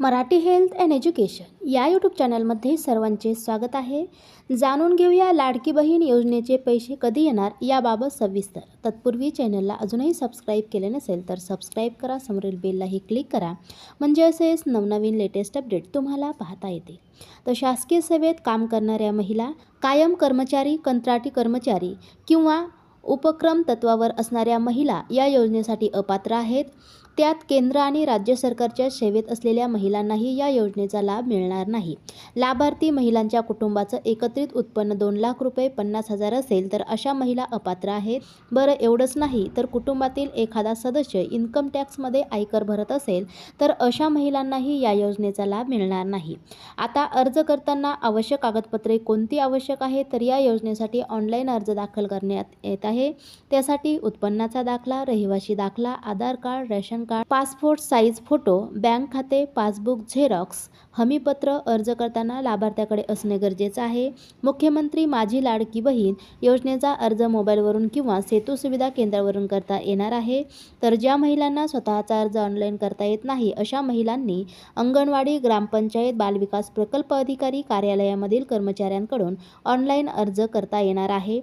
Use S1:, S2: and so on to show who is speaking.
S1: Marathi health and education या YouTube चॅनलमध्ये सर्वांचे स्वागत आहे. जाणून घेऊया लाडकी बहीण योजनेचे पैसे कधी येणार याबाबत सविस्तर. तत्पूर्वी चॅनलला अजूनही सबस्क्राईब केले नसेल तर सबस्क्राईब करा समोरील बेललाही क्लिक करा. म्हणजे असेच नवनवीन लेटेस्ट अपडेट तुम्हाला पाहता येते. तर शासकीय सेवेत काम करणाऱ्या महिला कायम कर्मचारी कंत्राटी कर्मचारी किंवा उपक्रम तत्वावर असणाऱ्या महिला या योजनेसाठी अपात्र आहेत. त्यात केंद्र आणि राज्य सरकारच्या सेवेत असलेल्या महिलांनाही या योजनेचा लाभ मिळणार नाही. लाभार्थी महिलांच्या कुटुंबाचं एकत्रित उत्पन्न दोन लाख रुपये पन्नास हजार असेल तर अशा महिला अपात्र आहेत. बरं एवढंच नाही तर कुटुंबातील एखादा सदस्य इन्कम टॅक्समध्ये आयकर भरत असेल तर अशा महिलांनाही या योजनेचा लाभ मिळणार नाही. आता अर्ज करताना आवश्यक कागदपत्रे कोणती आवश्यक आहे तर या योजनेसाठी ऑनलाईन अर्ज दाखल करण्यात येत आहे. त्यासाठी उत्पन्नाचा दाखला रहिवासी दाखला Aadhaar card ration card passport size photo bank खाते पासबुक झेरॉक्स हमीपत्र अर्ज करताना लाभार्थ्याकडे असणे गरजेचं आहे. मुख्यमंत्री माझी लाडकी बहीण योजनेचा अर्ज मोबाईलवरून किंवा सेतू सुविधा केंद्रावरून करता येणार आहे. तर ज्या महिलांना स्वतःचा अर्ज ऑनलाईन करता येत नाही अशा महिलांनी अंगणवाडी ग्रामपंचायत बालविकास प्रकल्प अधिकारी कार्यालयामधील कर्मचाऱ्यांकडून ऑनलाईन अर्ज करता येणार आहे.